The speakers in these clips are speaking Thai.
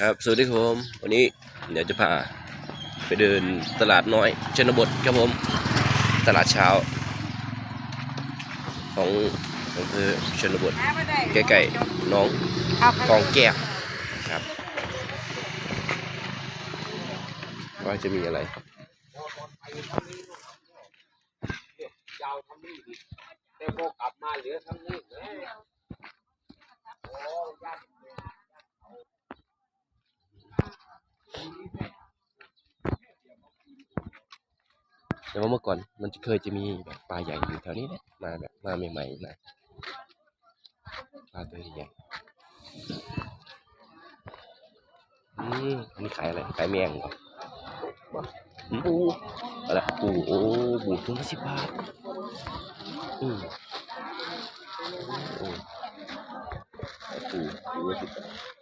ครับ สวัสดีครับผม วันนี้เดี๋ยวจะพาไปเดินตลาดน้อยชนบทครับผม ตลาดเช้า ของอำเภอชนบทใกล้ๆน้องกองแก้วครับ ว่าจะมีอะไรแต่พอกลับมาเหลือทำนี่แหมโอ้ญาติ แต่ว่าเมื่อก่อนมันเคยจะมีแบบปลาใหญ่อยู่แถวนี้แหละมาแบบมาใหม่ๆนะปลาตัวใหญ่อืมอันนี้ขายอะไรขายแมงเหรอปูอะไรปูโอ้ปูถุงละสิบบาทอืมโอ้ปูปูละสิบบาท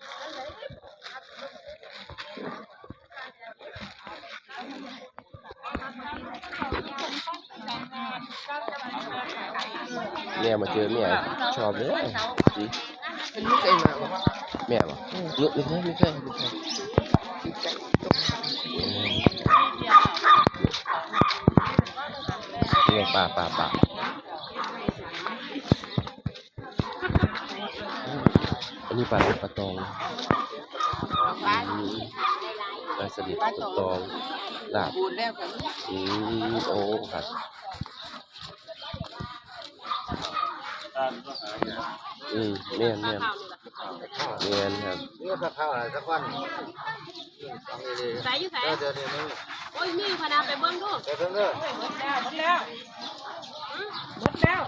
เนี่ยมาเจอเนี่ยชอบเลยอืมเป็นลูกเองนะบอกว่าแม่บอกลุกไม่เคยไม่เคยไม่เคยอืมนี่ไงปลาปลาปลาอันนี้ปลาปลาตองอืมปลาสลิดปลาตองลาบบูดแล้วกันอืมโอ้ครับ อืมเนียนเนียนเนียนครับนี่ก็ข้าวอะไรสักวันใส่อยู่ใส่เดี๋ยวเดี๋ยวนี้โอ้ยมีพนาไปเบิ่งดูเดี๋ยวเพิ่งด้อหมดแล้วหมดแล้ว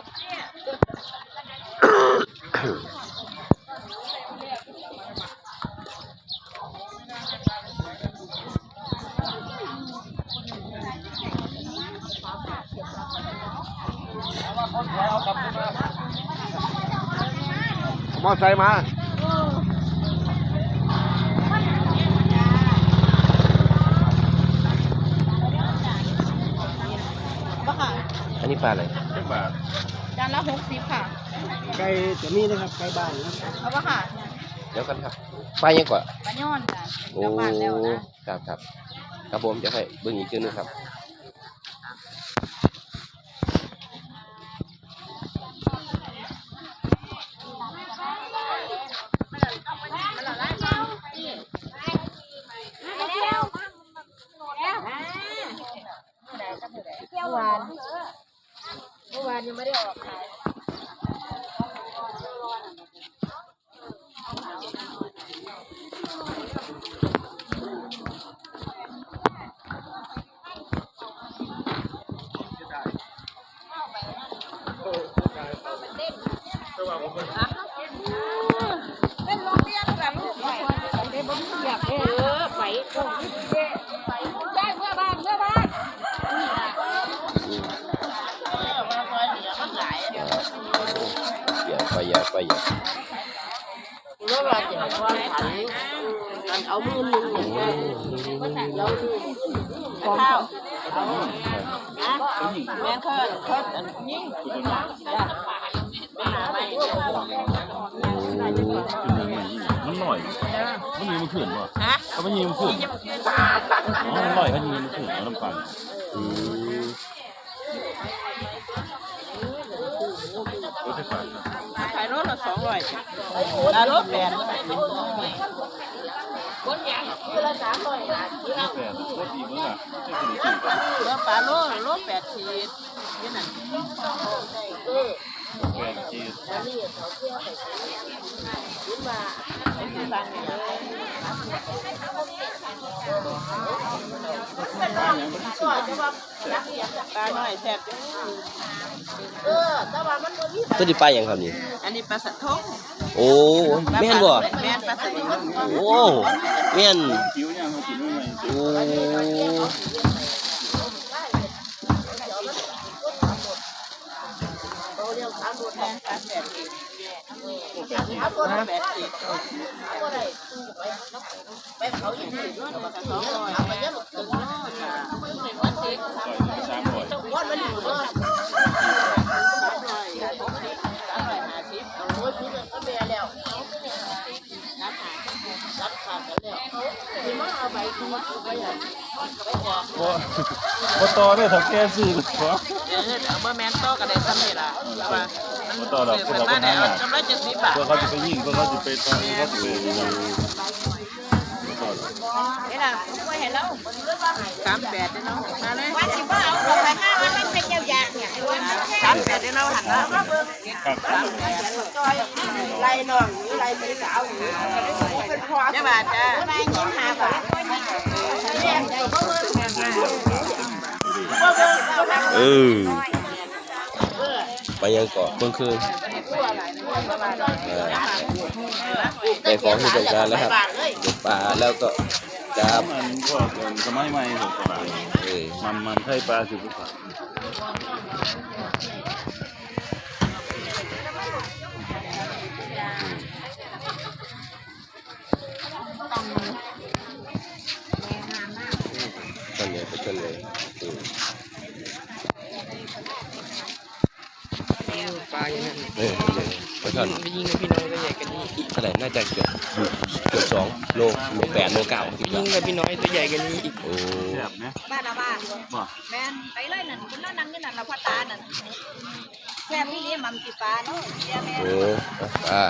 หมดแล้วเอากลับขึ้นมา อไซค์มาบ่ค่ะอันนี้ปลาอะไรจานละหกสิบค่ะ ไก่จะมีนะครับไก่บ้านนะเอาบ่ค่ะเดี๋ยวกันครับปลายังกว่าปลาย้อนจ้ะโอ้กลับบ้านแล้วนะครับครับครับผมจะให้เบิ่งอีกชื่อนึงครับ เมื่อวานเมื่อวานยังไม่ได้ออกขาย เป็นโรงเรียนแบบลูกไปได้บ่มีอยากเออไปตรงนี้ไปได้เมื่อบ้านเมื่อบ้าน อืม เออมาซอยเหลือมันหลาย อย่า ไปอย่าไปอย่าแล้วว่าจะว่าขันมันเอามือนึงอืมแล้วข้าวนะแม่เขาเขายิ่งที่หลังไปม่มันหน่อยมันยิงมันขืนวะฮะเขาไม่ยิงมันขืนจะมาคืนมันหน่อยเขายิงมันขืนน้ำปั่นอือ ร้อยแล้วรถแปดคนใหญ่ละสามร้อยแปดรถดีมั้งอะไม่ถึงสี่กันเรือปลาโลโลแปดขีดนี่นั่นแปดจีนเป็นที่บ้านเนี่ยปลาหน่อยแซ่บตัวนี้ปลาอย่างครับนี่ อันนี้ปลาสะทงโอ้แม่นบ่แม่นปลาสะทงโอ้แม่นคิ้วเนี่ยเขากินไม่ไหวโอ้แม่นปลาแปดขีดปลาแปดขีดไปเขาอีกทีปลาสะทงลอยไปเยอะหมดถึงโน่นค่ะสามร้อยวันมันอยู่เนาะสามร้อยสามร้อยห้าสิบโอ้ยพี่ก็แม่แล้วรับหารับขาดบ่ บ่ต่อได้อถ้าแกซื้อขอเดี๋ยวเนี่ยเอาเบอร์แมนโตกับเด็กซ้ำนี่ล่ะแต่ว่า มันบ่ต่อดอกเปิดมาเนี่ยเอากำไรเจ็ดสิบบาทเพื่อเขาจะไปยิงเพื่อเขาจะไปต่อยเขาจะไปบ่ต่อดอกนี่ล่ะไม่เห็นแล้วสามแปดเนาะมาเลยว่าสิว่าเอาลงไปห้ามันมันเป็นยาวๆเนี่ยสามแปดเนาะหันแล้วครับไล่น้องหรือไล่เป็นสาวหรือเป็นพ่อเจ้าบาทจ้าแม่ยิ้มหาบาทแม่ใจก็เบิ่งเออ ไปยังเกาะเมื่อคืนเออได้ของที่ต้องการแล้วครับเก็บปลาแล้วก็จับมันพวกสมัยใหม่พวกตลาดเออมันมันไข่ปลาสิบกว่า ต้นเลยไปต้นเลยเออ ป ลาอย่างนั้นเออเลยไปทอดไปยิงกับพี่น้องตัวใหญ่กันนี่เท่าไหร่น่าจะเกือบเกือบสองโลโลแปดโลเก้าคิดยิว่างกับพี่น้อยตัวใหญ่กันนี่อีกโอ้แซ่บนะบ้านละบ้านบ่แม่นไปเลยนั่นคุณนั่งนี่นั่นละพ่อตานั่นแค่พี่เลี้ยงมันติปลาเนาะเลี้ยแม่โหอ่า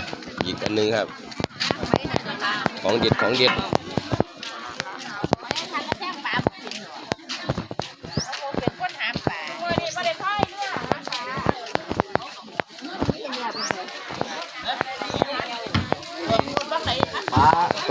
อีกอันหนึงครับ ไปนั่นละของเด็ดของเด็ด ไปทันแล้วแท่งปลากินเหรอเป็นคนหาปลาโอ้ยนี่บ่ได้พ่อยเนื้อหาปลานี่ยังเนี่ยเป็น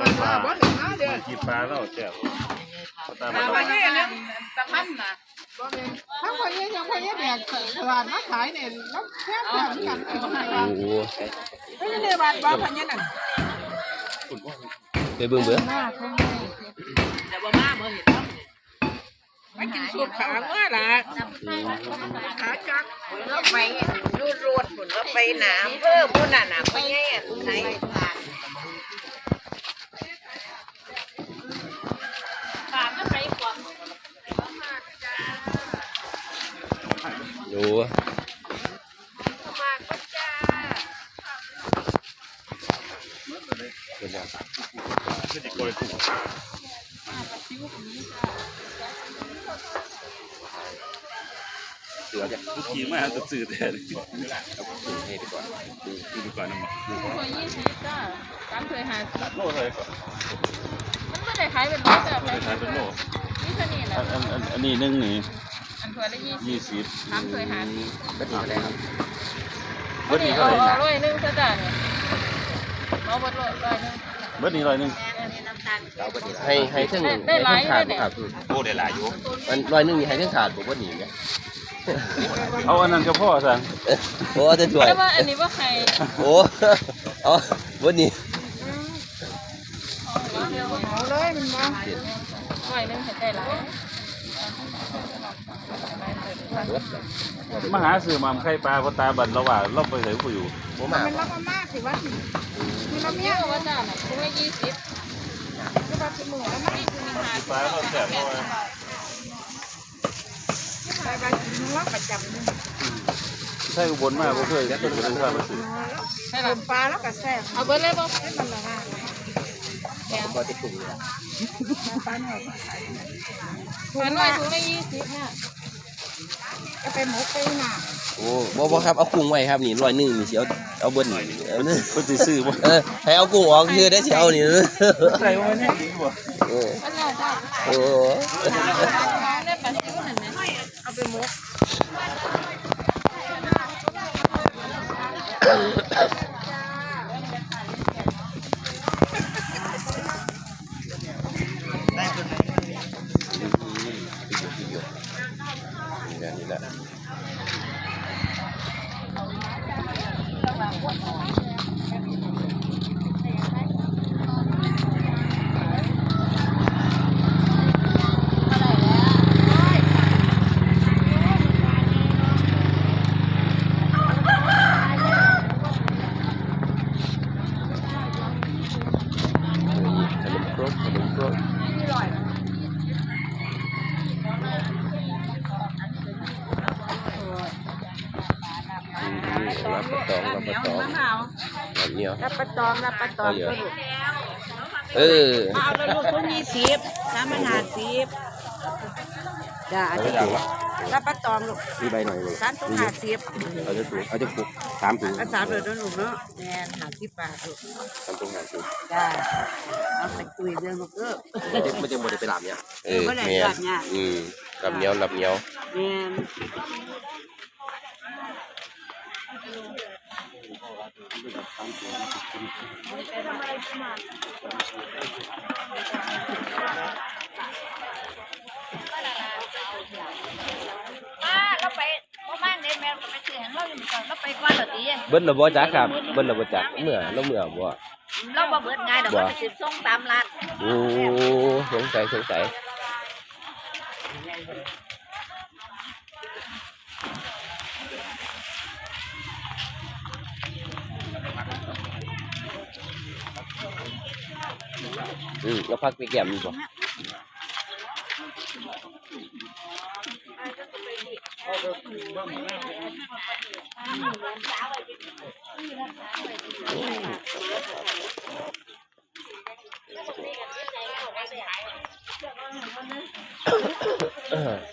รงกายไงแล้วเดี๋ยวไปตกใจตาบ้านละว่าเนาะเอามาบ้านละมันใครตาบ้านว่าบ่ถึงมาเด้อกินปลาแล้วแซ่บตาบ้านตาเนี่ยนึงตะพันน่ะบ่แม่นถ้าคนนี้ยังคนนี้แบกตลาดมาขายเนี่ยแล้วแค่บบนี้กันเอาให้โอ้โหไม่ได้เลยบาทบ่พันยันนั่นไปเบิ่งเบิ่งแต่ว่ามาเมื่อเห็นแล้วมากินสูตรขาเมื่อล่ะขาจักเราไปดูดรวดผลเราไปหนามเพิ่มพุ่นน่ะหนาไปไงอะไหน ปากก็ไปกว่า โอ้เป็นยัง ไม่ได้โอ้เสือจะเมื่อกี้มาจะซื้อแต่เอาปูให้ดีกว่าดูดูดีกว่าน้ำมันเคยยี่สิบจ้าสามเคยหาโลเท่าไหร่ก่อนมันไม่ได้ขายเป็นร้อยแต่ขายเป็นโลนี่เท่านี้แหละอันอันอันนี้นึ่งนี่ อันเคยได้ยี่สิบยี่สิบสามเคยหาก็ดีแล้วครับเบิดนี้เอาเท่าไหร่ร้อยหนึงซะจ้าเนี่ยเอาเบิดร้อยร้อยหนึงเบิดนี้ร้อยหนึงเอาก็ดีแล้วให้ให้ทั้งได้ได้หลายให้เลยทั้งเนี่ถายดครับโอ้ได้หลายอยู่มันร้อยหนึงนี่ให้ทั้งถาดผมว่าหนีไหมเอาอันนั้นก็พอสั่งโอ้จะช่วยแต่ว่าอันนี้ว่าใครโอ้เอาวันนี้เอาเลยมันมาร้อยหนึงเห็นได้หลาย มาหาซื้อมามไข่ปลาเพราะตาบันเราว่าเราไปใส่ผู้อยู่ผมมามันรับมามากสิว่ามีเราเมีเยยอะว่าจ้าน่ะคุณละยี่สิบก็ว่าสิมือแล้วมันปลาเราแซ่บเพราะว่าไปไปกินเราประจำนี่ใช่อุบลมากบ่เคยกินบ่ได้ทราบว่าซื้อใช่ต้ละมปลาแล้วก็แซ่บเอาเบิดเลยบ่ให้มันละ ว่าก็จะปรุงแล้วปลาหน่อยมันน้อยถุงละยี่สิบเนี่ยก็ไปหมกไปหนาโอ้บ่บ่ครับเอากุ้งไว้ครับนี่ร้อยหนึงนี่สิเอาเอาเบิ้ลนี่เอาเนอะเพิ่นสิซื้อบ่เออให้เอากุ้งออกคือได้สิเอานี่เนอะใส่ว่ามันแห้งดีบ่เออมันแล้วจ้าโอ้ได้แปดสิบเห็นไหมเอาไปหมก เหนียวรับประตอมรับประตอมก็ลูกเออเอาแล้วลูกคนยี่สิบสามพันห้าสิบจ้าเอาจะจะถุงรับประตอมลูกมีใบหน่อยเลยสามถุงห้าสิบเอาจะถุงเอาจะปุกสามถุงอาสามเลยนะลูกเนาะแม่นห้าสิบบาทลูกสามถุงห้าถุงจ้าเอาไปคุยเรื่องลูกเออมันจะมันจะหมดไปหลามเนี่ยเออเออบ่ได้แม่หลามเนี่ยอืมลำเหนียวลำเหนียวแม่น มา เราไปประมาณเดือนแม่ก็ไปซื้อให้เราอยู่ก่อนเราไปก่อนเหรอตีเบิ้ลระบ่จักครับ เบิ้ลระบ่จักเมื่อเราเมื่อบ่เราบ่เบิดง่ายดอกเราไปซื้อส่งตามร้านโอ้สงสัยสงสัย อืมแล้วพักไปแก้มมีบ่เออ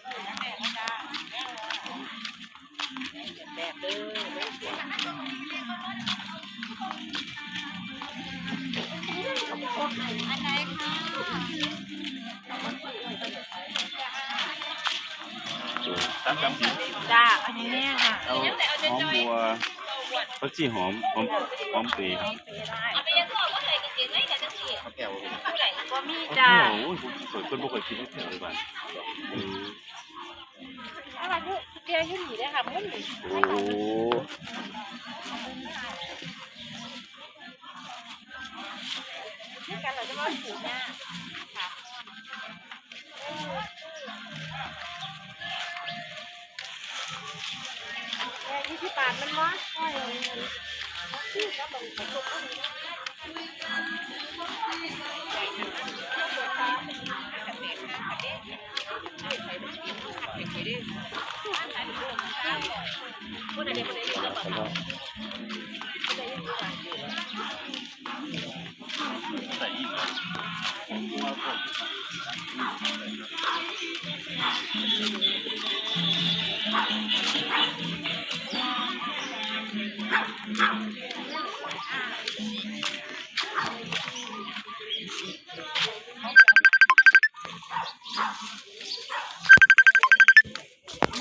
พริกจ้าอันนี้แม่ค่ะเอาหอมบัวผักชีหอมหอมหอมเปรย์ครับเอาไปยังก็ว่าใส่กางเกงในกับจังซี่แก้วผู้ใดบ่มีโอ้จ้าโหผมเคยคนบ่เคยกินแถวเลยบ้านอืมอะไรคือเพียอยู่นี่เด้อค่ะมันนี่โอ้กันเราจะมาถือหน้า ค่ยี่สิบบาทมันวะใช่ที่ก็ต้องผสมใส่อีกอ